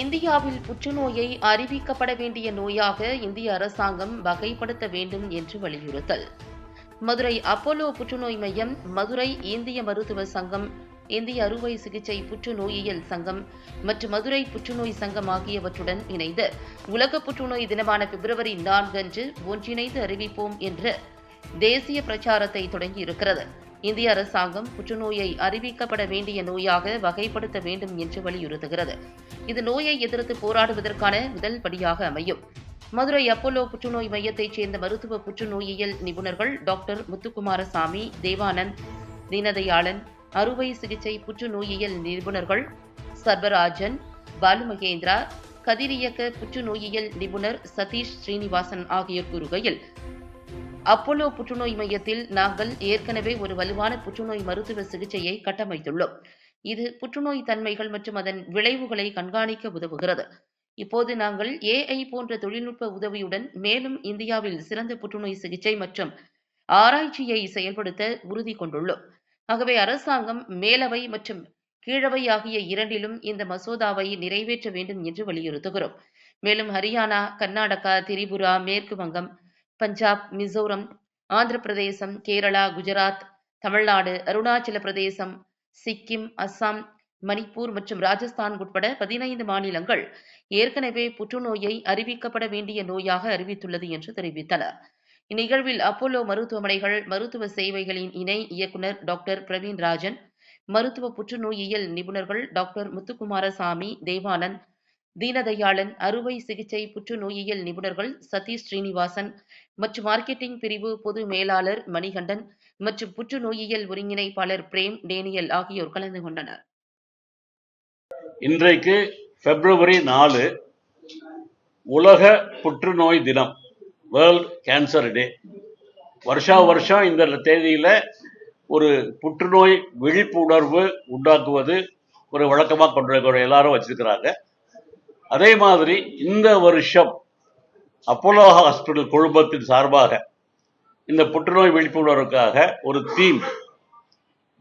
இந்தியாவில் புற்றுநோயை அறிவிக்கப்பட வேண்டிய நோயாக இந்திய அரசாங்கம் வகைப்படுத்த வேண்டும் என்று வலியுறுத்தல். மதுரை அப்போலோ புற்றுநோய் மையம் மதுரை இந்திய மருத்துவ சங்கம் இந்திய அறுவை சிகிச்சை புற்றுநோயியல் சங்கம் மற்றும் மதுரை புற்றுநோய் சங்கம் ஆகியவற்றுடன் இணைந்து உலக புற்றுநோய் தினமான பிப்ரவரி நான்கு அன்று ஒன்றிணைந்து அறிவிப்போம் என்ற தேசிய பிரச்சாரத்தை தொடங்கியிருக்கிறது. இந்திய அரசாங்கம் புற்றுநோயை அறிவிக்கப்பட வேண்டிய நோயாக வகைப்படுத்த வேண்டும் என்று வலியுறுத்துகிறது. இது நோயை எதிர்த்து போராடுவதற்கான முதல் படியாக அமையும். மதுரை அப்போலோ புற்றுநோய் மையத்தைச் சேர்ந்த மருத்துவ புற்றுநோயியல் நிபுணர்கள் டாக்டர் முத்துக்குமாரசாமி தேவானந்த் தீனதயாளன் அறுவை சிகிச்சை புற்றுநோயியல் நிபுணர்கள் சர்வராஜன் பாலு மகேந்திரா கதிரியக்க புற்றுநோயியல் நிபுணர் சதீஷ் ஸ்ரீனிவாசன் ஆகியோர் கூறுகையில் அப்போலோ புற்றுநோய் மையத்தில் நாங்கள் ஏற்கனவே ஒரு வலுவான புற்றுநோய் மருத்துவ சிகிச்சையை கட்டமைத்துள்ளோம். இது புற்றுநோய் தன்மைகள் மற்றும் அதன் விளைவுகளை கண்காணிக்க உதவுகிறது. இப்போது நாங்கள் ஏஐ போன்ற தொழில்நுட்ப உதவியுடன் மேலும் இந்தியாவில் சிறந்த புற்றுநோய் சிகிச்சை மற்றும் ஆராய்ச்சியை செயல்படுத்த உறுதி கொண்டுள்ளோம். ஆகவே அரசாங்கம் மேலவை மற்றும் கீழவை ஆகிய இரண்டிலும் இந்த மசோதாவை நிறைவேற்ற வேண்டும் என்று வலியுறுத்துகிறோம். மேலும் ஹரியானா கர்நாடகா திரிபுரா மேற்கு வங்கம் பஞ்சாப் மிசோரம் ஆந்திர பிரதேசம் கேரளா குஜராத் தமிழ்நாடு அருணாச்சல பிரதேசம் சிக்கிம் அஸ்ஸாம் மணிப்பூர் மற்றும் ராஜஸ்தான் உட்பட பதினைந்து மாநிலங்கள் ஏற்கனவே புற்றுநோயை அறிவிக்கப்பட வேண்டிய நோயாக அறிவித்துள்ளது என்று தெரிவித்தனர் இந்நிகழ்வில் அப்போலோ மருத்துவமனைகள் மருத்துவ சேவைகளின் இணை இயக்குனர் டாக்டர் பிரவீன் ராஜன் மருத்துவ புற்றுநோயியல் நிபுணர்கள் டாக்டர் முத்துக்குமாரசாமி தேவானந்த் தீனதயாளன் அறுவை சிகிச்சை புற்றுநோயியல் நிபுணர்கள் சதீஷ் ஸ்ரீனிவாசன் மற்றும் மார்க்கெட்டிங் பிரிவு பொது மேலாளர் மணிகண்டன் மற்றும் புற்றுநோயியல் ஒருங்கிணைப்பாளர் பிரேம் டேனியல் ஆகியோர் கலந்து கொண்டனர். இன்றைக்கு பிப்ரவரி நாலு உலக புற்றுநோய் தினம் வேர்ல்ட் கேன்சர் டே வருஷா வருஷம் இந்த தேதியில் ஒரு புற்றுநோய் விழிப்புணர்வு உண்டாக்குவது ஒரு வழக்கமாக கொண்டு எல்லாரும் வச்சிருக்கிறாங்க. அதே மாதிரி இந்த வருஷம் அப்போலோ ஹாஸ்பிட்டல் குழுமத்தின் சார்பாக இந்த புற்றுநோய் விழிப்புணர்வுக்காக ஒரு தீம்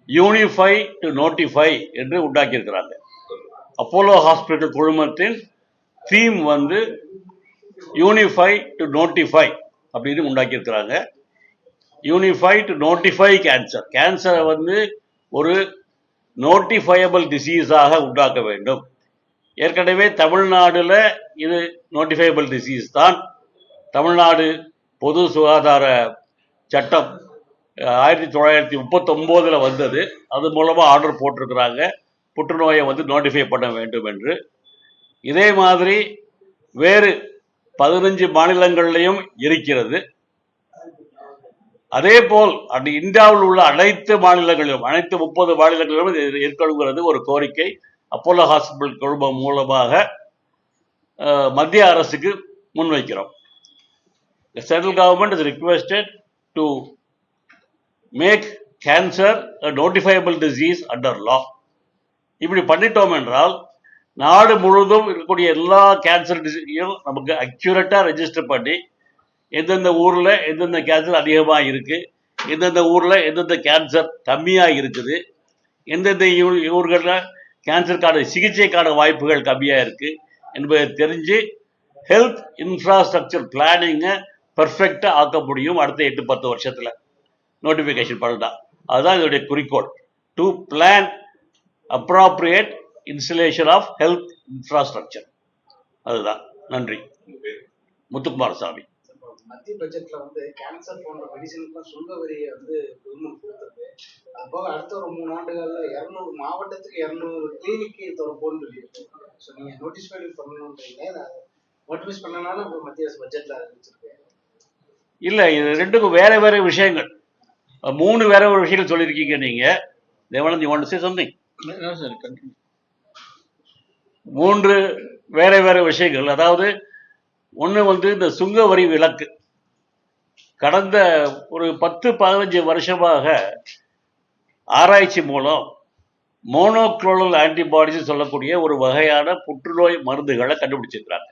யூனிஃபை டு நோட்டிஃபை என்று உண்டாக்கியிருக்கிறாங்க. அப்போலோ ஹாஸ்பிட்டல் குழுமத்தின் தீம் வந்து யூனிஃபை டு நோட்டிஃபை அப்படின்னு உண்டாக்கியிருக்கிறாங்க. யூனிஃபை டு நோட்டிஃபை கேன்சர் கேன்சரை வந்து ஒரு நோட்டிஃபையபிள் டிசீஸாக உண்டாக்க வேண்டும். ஏற்கனவே தமிழ்நாடுல இது நோட்டிஃபைபிள் டிசீஸ் தான். தமிழ்நாடு பொது சுகாதார சட்டம் ஆயிரத்தி தொள்ளாயிரத்தி முப்பத்தொம்போதில் வந்தது. அது மூலமாக ஆர்டர் போட்டிருக்கிறாங்க. புற்றுநோயை வந்து நோட்டிஃபை பண்ண வேண்டும் என்று. இதே மாதிரி வேறு பதினஞ்சு மாநிலங்கள்லையும் இருக்கிறது. அதே போல் அந்த இந்தியாவில் உள்ள அனைத்து மாநிலங்களிலும் அனைத்து முப்பது மாநிலங்களிலும் இது இருக்கணுங்கிறது ஒரு கோரிக்கை. அப்போலோ ஹாஸ்பிட்டல் குழுமம் மூலமாக மத்திய அரசுக்கு முன்வைக்கிறோம் The central government is requested to make cancer a notifiable disease under law. இப்படி பண்ணிட்டோம் என்றால் நாடு முழுவதும் இருக்கக்கூடிய எல்லா கேன்சர் டிசீஸையும் நமக்கு அக்யூரேட்டாக ரெஜிஸ்டர் பண்ணி எந்தெந்த ஊரில் எந்தெந்த கேன்சர் அதிகமாக இருக்குது எந்தெந்த ஊரில் எந்தெந்த கேன்சர் கம்மியாக இருக்குது எந்தெந்த ஊர்களில் கேன்சருக்கான சிகிச்சைக்கான வாய்ப்புகள் கம்மியாக இருக்குது என்பதை தெரிஞ்சு ஹெல்த் இன்ஃப்ராஸ்ட்ரக்சர் பிளானிங்கை பெர்ஃபெக்டாக ஆக்க முடியும் அடுத்த எட்டு பத்து வருஷத்தில். நோட்டிஃபிகேஷன் பண்ணலாம் அதுதான் இதோடைய குறிக்கோள். To plan appropriate installation of health infrastructure அதுதான். நன்றி. முத்துக்குமார் சாமி மத்திய பட்ஜெட்ல வந்து கேன்சர் போன்ற மெடிசனுக்குலாம் சுங்க வரியை வந்து கவர்மெண்ட் கொடுத்துருக்கு. அது போக அடுத்த ஒரு மூணு ஆண்டுகள்ல இரநூறு மாவட்டத்துக்கு இரநூறு கிளினிக்கு திறப்போம்னு சொல்லியிருக்கு. ஸோ நீங்க நோட்டீஸ்ஃபை பண்ணணுன்றீங்க நோட்டிஃபைஸ் பண்ணனால இப்போ மத்திய அரசு பட்ஜெட்ல அறிவிச்சிருக்கு இல்லை இது ரெண்டுக்கும் வேற வேற விஷயங்கள். மூணு வேற ஒரு விஷயங்கள் சொல்லியிருக்கீங்க நீங்க. Devanand you want say something மூன்று வேற வேற விஷயங்கள். அதாவது ஒன்று வந்து இந்த சுங்க வரி விலக்கு. கடந்த ஒரு பத்து பதினஞ்சு வருஷமாக ஆராய்ச்சி மூலம் மோனோக்ளோனல் ஆன்டிபாடிஸ் சொல்லக்கூடிய ஒரு வகையான புற்றுநோய் மருந்துகளை கண்டுபிடிச்சிருக்கிறாங்க.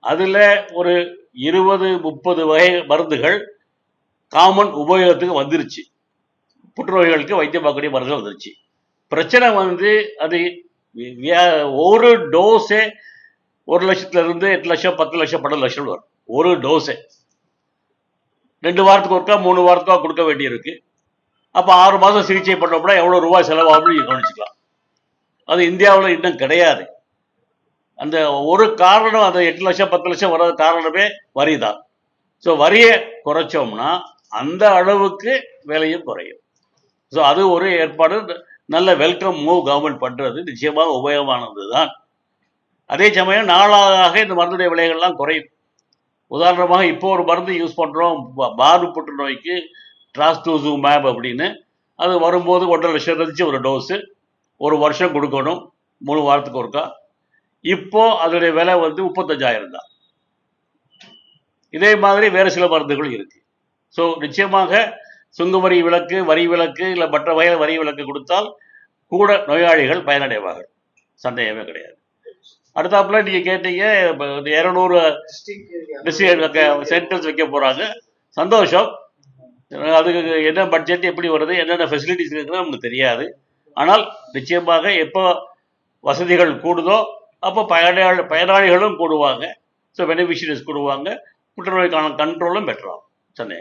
அதில் ஒரு இருபது முப்பது வகை மருந்துகள் காமன் உபயோகத்துக்கு வந்துருச்சு. புற்றுநோய்களுக்கு வைத்தியம் பார்க்கக்கூடிய மருந்துகள் வந்துருச்சு. பிரச்சனை வந்து அது ஒரு டோஸே ஒரு லட்சத்துலேருந்து எட்டு லட்சம் பத்து லட்சம் பன்னெண்டு லட்சம் வரும். ஒரு டோஸே ரெண்டு வாரத்துக்கு ஒருக்கா மூணு வாரத்துக்கா கொடுக்க வேண்டியிருக்கு. அப்போ ஆறு மாதம் சிகிச்சை பண்ணோம்னா எவ்வளோ ரூபாய் செலவாகும்னு நீங்கள் கவனிச்சுக்கலாம். அது இந்தியாவில் இன்னும் கிடையாது. அந்த ஒரு காரணம் அந்த எட்டு லட்சம் பத்து லட்சம் வர்றது காரணமே வரி தான். ஸோ வரியை குறைச்சோம்னா அந்த அளவுக்கு விலையும் குறையும். ஸோ அது ஒரு ஏற்பாடு. நல்ல வெல்கம் மூவ் கவர்மெண்ட் பண்ணுறது நிச்சயமாக உபயோகமானது தான் அதே சமயம் நாளாக இந்த மருந்துடைய விலைகள்லாம் குறையும். உதாரணமாக இப்போ ஒரு மருந்து யூஸ் பண்ணுறோம் மாறு புற்றுநோய்க்கு டிராஸ்டூசு மேப் அப்படின்னு. அது வரும்போது ஒன்றரை லட்சம் இருந்துச்சு ஒரு டோஸு ஒரு வருஷம் கொடுக்கணும் மூணு வாரத்துக்கு ஒருக்கா. இப்போ அதனுடைய விலை வந்து முப்பத்தஞ்சாயிரம் தான். இதே மாதிரி வேறு சில மருந்துகள் இருக்கு. ஸோ நிச்சயமாக சுங்க வரி விலக்கு வரி விலக்கு இல்லை மற்ற வகையில் வரி விலக்கு கொடுத்தால் கூட நோயாளிகள் பயனடைவார்கள். சந்தேகமே கிடையாது. அடுத்தாப்புல நீங்க கேட்டீங்க இரநூறு சென்டர்ஸ் வைக்க போறாங்க. சந்தோஷம். அதுக்கு என்ன பட்ஜெட் எப்படி வருது என்னென்ன ஃபெசிலிட்டிஸ் இருக்குன்னு நமக்கு தெரியாது. ஆனால் நிச்சயமாக எப்போ வசதிகள் கூடுதோ அப்போ பயனாளி பயனாளிகளும் கூடுவாங்க. So beneficiaries கூடுவாங்க. புற்றுநோய்க்கான கண்ட்ரோலும் பெற்றோம் சென்னை